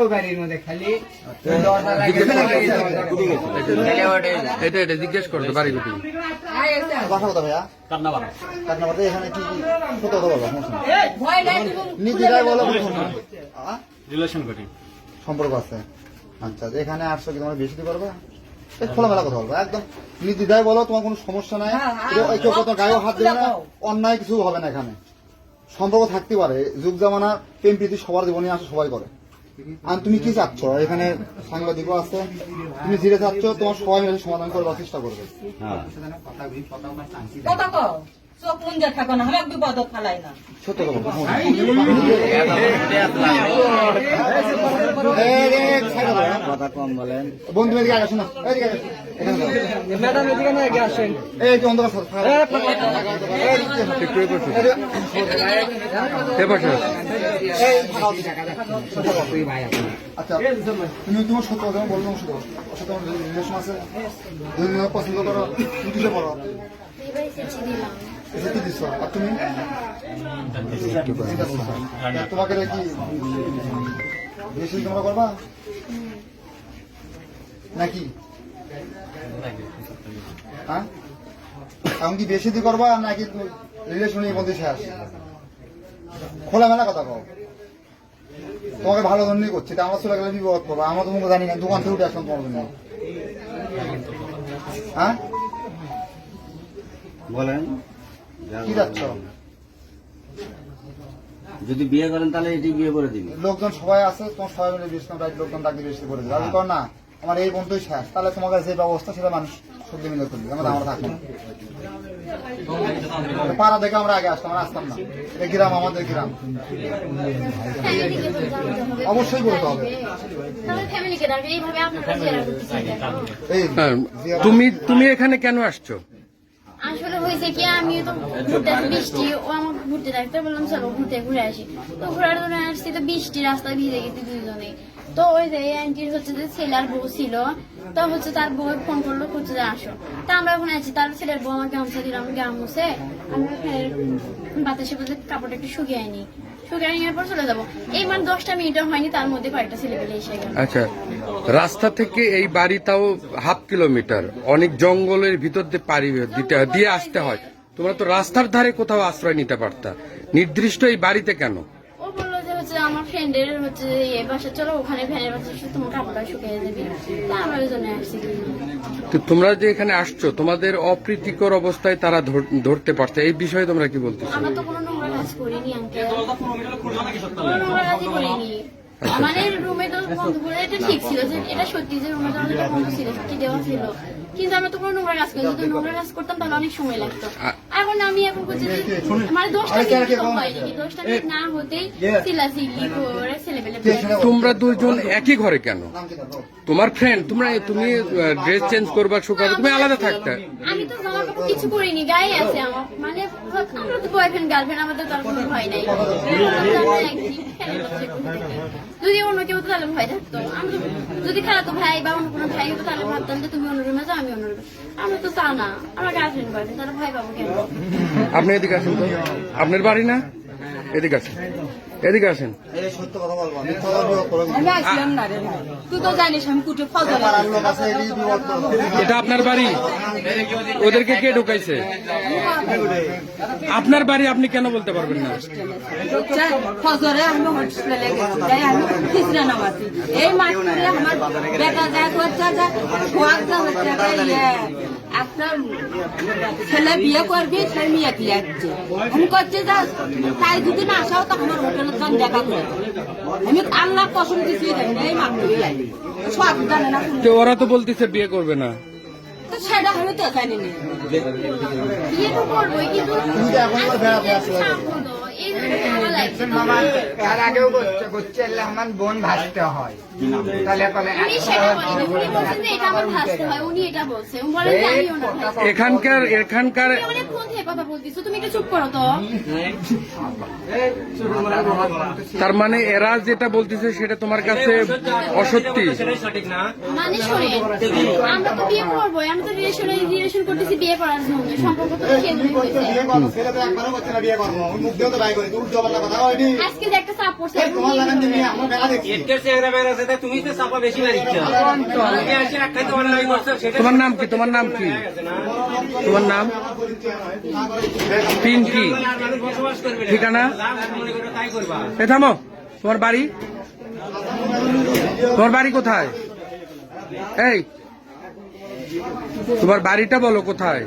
ওই বাড়ির মধ্যে খালি। এটা এটা জিজ্ঞেস করতো বাড়ি কোথায় বাসা কোথা ভাইয়া কান্নাবার কাটনাবাড়িতে এখানে কি কি সত্য কথা বলো নিজেরাই বলো কোনো সমস্যা নেই। আ? রিলেশন করি। সম্পর্ক আছে। আচ্ছা এখানে আসছো কি তোমার বেশি দিতে পারবে? এই খোলামেলা কথা বলব একদম। নির্দিদায় বলো তোমার কোনো সমস্যা নাই। কেউ- কেউ কত গায়েও হাত দেবে না। অন্যায় কিছু হবে না এখানে। সম্পর্ক থাকতে পারে। যুগ জামানা প্রেম প্রীতি সবার জীবনে আসে সবাই করে। আর তুমি কি চাচ্ছ? এখানে সাংবাদিকও আছে। তুমি যেটা চাচ্ছ তোমার সবাই মিলে সমাধান করবার চেষ্টা করবে। কথা কও চোখ মুঞ্জা থাকো না আমি বিপদত ফেলাই না কথা কম বলেন বন্ধু এদিকে আগে শোনো। ম্যাডাম এদিকে না আগে আসেন এই যে অন্ধকার আচ্ছা তুমি তোমার সত্য সত্য পছন্দ করো তুমি কিসে পড়ো তুমি? তোমাকে কি বেশি তোমরা করবা? নাকি? হ্যাঁ? এখন কি বেশি দিয়ে করবা নাকি রিলেশনের মধ্যে শেষ? খোলামেলা কথা কও। তোমাকে ভালো জন্যই করছি তা আমার চলে গেলে বিপদ করব আমরা তোমাকে জানি না দোকান থেকে উঠে আসলাম তোমার জন্য। হ্যাঁ? বলেন কি যাচ্ছ? যদি বিয়ে করেন তাহলে এটি বিয়ে করে দিবি। লোকজন সবাই আছে তোমার সবাই মিলে বিশ রাইট লোকজন ডাকি বেশি করে দেবে। আমি কর না আমার এই বন্ধুই শেষ। তাহলে তোমার কাছে যে ব্যবস্থা সেটা মানুষ সত্যি মিলে করবে। আমরা আমরা থাকব পাড়া দেখে আমরা আগে আসতাম আমরা আসতাম না। এই গ্রাম আমাদের গ্রাম। অবশ্যই বলতে হবে। হ্যাঁ, তুমি তুমি এখানে কেন আসছো? আসলে হয়েছে কি আমি তো ঘুরতে বৃষ্টি, ও আমার ঘুরতে থাকতে বললাম চলো ঘুরতে, ঘুরে আসি। তো ঘোরার জন্য আসছি, তো বৃষ্টি রাস্তায় ভিজে গেছি দুজনে তো ওই যে আন্টির হচ্ছে যে ছেলের বউ ছিল, তো হচ্ছে তার বউ ফোন করল হচ্ছে যে আসো। তা আমরা ওখানে আছি, তার ছেলের বউ আমার গামছা দিলাম গাম আমি ফ্যানের বাতাসে বলতে কাপড়টা একটু শুকিয়ে আনি। শুকিয়ে নেওয়ার পর চলে যাব। এই মানে দশটা মিনিটও হয়নি তার মধ্যে কয়েকটা ছেলে এসে গেল। আচ্ছা রাস্তা থেকে এই বাড়ি তাও হাফ কিলোমিটার অনেক জঙ্গলের ভিতর দিয়ে পাড়ি দিতে দিয়ে আসতে হয়। তোমরা তো রাস্তার ধারে কোথাও আশ্রয় নিতে পারতা। নির্দিষ্ট এই বাড়িতে কেন? ও বলল যে হচ্ছে আমার ফ্রেন্ডের হচ্ছে এ বাসা চলো ওখানে ফ্যানের বাসা তোমার কাপড়টা শুকিয়ে দেবে তা আমরা ওই জন্য আসছি। তো তোমরা যে এখানে আসছো তোমাদের অপ্রীতিকর অবস্থায় তারা ধর- ধরতে পারছে। এই বিষয়ে তোমরা কি বলতেছো আমরা তো কোনো নোংরা কাজ করিনি আঙ্কেল আমাদের রুমে তো বন্ধ করে এটা ঠিক ছিল যে এটা সত্যি যে রুমে দরজাটা বন্ধ ছিল কি দেওয়া ছিল। কিন্তু আমরা তো কোনো নোংরা কাজ করি যদি নোংরা কাজ করতাম তাহলে অনেক সময় লাগতো। এখন আমি এখন মানে দশটা মিনিট তো দশটা মিনিট না হতেই চিল্লাচিল্লি করে ছেলেপেলে তোমরা দুজন একই ঘরে কেন? তোমার ফ্রেন্ড তোমরা তুমি ড্রেস চেঞ্জ করবা শুকাবে তুমি আলাদা থাকতে। আমি তো জামা কাপড় কিছু করিনি গায়ে আছে আমার। মানে আমরা তো বয়ফ্রেন্ড গার্লফ্রেন্ড আমাদের তার কোনো ভয় নাই। আমরা। যদি অন্য কেউ তাহলে ভয় থাকতো। আমি তো- যদি খালাতো ভাই বা অন্য কোনো ভাই হতো তাহলে ভাবতাম যে তুমি অন্য রুমে যাও আমি অন্য রুমে আমরা তো তা না। আমার গার্লফ্রেন্ড বয়ফ্রেন্ড তাহলে ভয় পাবো কেন? আপনি এদিকে আসেন তো। আপনার বাড়ি না? এদিকে আসেন। এদিকে আসেন। এটা আপনার বাড়ি? ওদেরকে কে ঢুকাইছে? আপনার বাড়ি আপনি কেন বলতে পারবেন না? এই মাঠে আমার বেটা হচ্ছে ছেলে বিয়ে করবি সে মেয়ে লাগছে আমি করছে যে তাই যদি না আসাও তো আমার হোটেলের দেখা করে আমি আল্লাহ কসম দিছি এই সব জানে না ওরা তো বলতেছে বিয়ে করবে না। তো সেটা আমি তো জানি না বিয়ে তো করবোই কিন্তু মামা তার আগেও আমার বোন ভাসতে হয় হয় এখানকার এখানকার তার মানে এরা যেটা বলতেছে সেটা তোমার কাছে অসত্যি। মানে শোনেন আমরা তো বিয়ে করবোই আমরা তো রিলেশন রিলেশন করতেছি বিয়ে করার জন্য সম্পর্ক আজকে যে একটা চাপ পড়ছে তোমার লাগান দিয়ে আমরা মেলা দেখছি। তুমি তো চাপা বেশি মারিচ্ছ তুমি এসে একটা তোমার লাগি করছ? সেটা তোমার নাম কি? তোমার নাম কি? তোমার নাম? পিন কি। ঠিকানা? এ থামো। তোমার বাড়ি? তোমার বাড়ি কোথায়? এই তোমার বাড়িটা বলো কোথায়?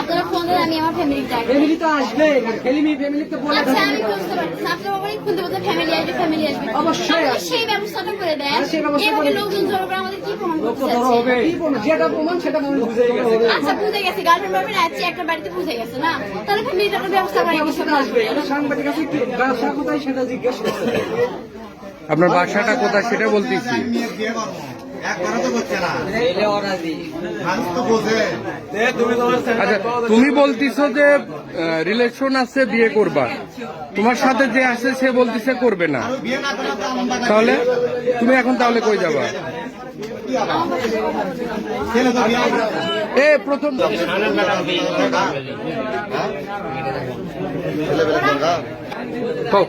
আপনারা ফোন দেন আমি আমার ফ্যামিলি যাই ফ্যামিলি তো আসবে ফ্যামিলি ফ্যামিলি তো বলে আচ্ছা আমি বুঝতে পারছি আপনার বাবারই খুলতে বলতে ফ্যামিলি আসবে ফ্যামিলি আসবে। অবশ্যই সেই ব্যবস্থাটা করে দেন। হ্যাঁ, সেই ব্যবস্থা করে লোকজন জড়ো করে আমাদের কি প্রমাণ করতে ধরো হবে। কি বলব যেটা প্রমাণ সেটা প্রমাণ বুঝে গেছে। আচ্ছা বুঝে গেছে। গার্লফ্রেন্ড ভাবে আছে একটা বাড়িতে বুঝে গেছে না? তাহলে ফ্যামিলিটা ব্যবস্থা করে ব্যবস্থাটা আসবে। এটা সাংবাদিক আছে কি ব্যবসা কোথায় সেটা জিজ্ঞেস করতে হবে। আপনার বাসাটা কোথায় সেটা বলতেছি। তো তো আচ্ছা তুমি বলতিছো যে রিলেশন আছে বিয়ে করবা। তোমার সাথে যে আছে সে বলতিছে করবে না। তো তাহলে? তুমি এখন তাহলে কই যাবা? তো। এ প্রথম হোক,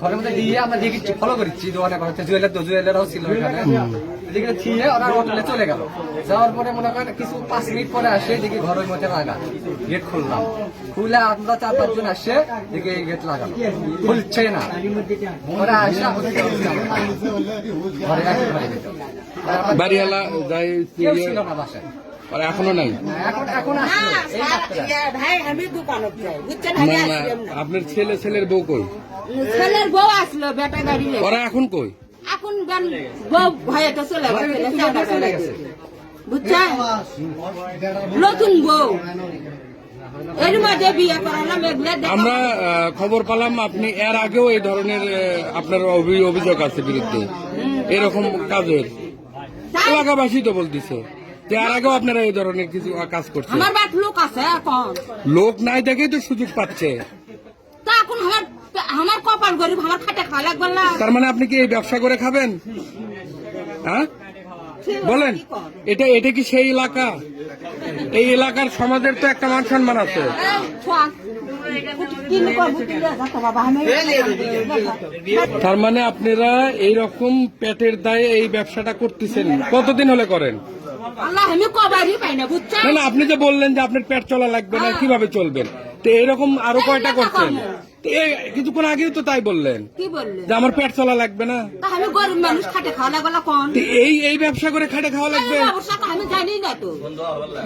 ঘরের মধ্যে দিয়ে আমরা দেখি ফলো করছি দোকানে হচ্ছে জুয়েলার জুয়েলারও ছিল এখানে। দেখি থিয়ে ওরা হোটেলে চলে গেল। যাওয়ার পরে মনে করেন কিছু পাঁচ মিনিট পরে আসে দেখি ঘরের মধ্যে লাগা গেট খুললাম। খুলে আমরা চার পাঁচজন আসে দেখি গেট লাগানো খুলছে না। ওরা আসে ঘরে বাড়িওয়ালা ছিল না বাসায়। আর এখনও নাই? এখন এখন আসলো এই মাত্র। ভাই আমি দোকানত যাই। বুঝছেন না, না, আপনার ছেলে ছেলের বউ কই? ছেলের বউ আসলো বেটা গাড়ি ওরা এখন কই? এখন বউ ভয়েতে চলে গেছে চলে চলে গেছে। বুঝছেন? নতুন বউ। আমরা খবর পেলাম আপনি এর আগেও এই ধরনের আপনার অভি- অভিযোগ আছে বিরুদ্ধে। এরকম কাজের। এলাকাবাসী তো বলতেছে। এর আগেও আপনারা এই ধরনের কিছু কাজ করছেন? আমার লোক আছে এখন। লোক নাই দেখেই তো সুযোগ পাচ্ছে। তা এখন আমার আমার কপাল গরিব আমার খাটে খাওয়া লাগবে না। তার মানে আপনি কি এই ব্যবসা করে খাবেন? হ্যাঁ? বলেন এটা এটা কি সেই এলাকা? এই এলাকার সমাজের তো একটা মান সম্মান আছে। তার মানে আপনারা এইরকম পেটের দায়ে এই ব্যবসাটা করতেছেন। কতদিন হলে করেন? আল্লাহ আমি কবারই পাই না বুঝছেন না আপনি যে বললেন যে আপনার পেট চলা লাগবে না কীভাবে চলবেন? তো এরকম আরও কয়টা করছেন? কিছুক্ষণ আগেও তো তাই বললেন। যে আমার পেট চলা লাগবে না। আমি গরিব মানুষ খাটে খাওয়া লাগবে কোন? এই এই ব্যবসা করে খাটে খাওয়া লাগবে? আমি জানি না তো।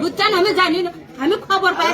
বুঝছেন? আমি জানি না। আমি খবর পাই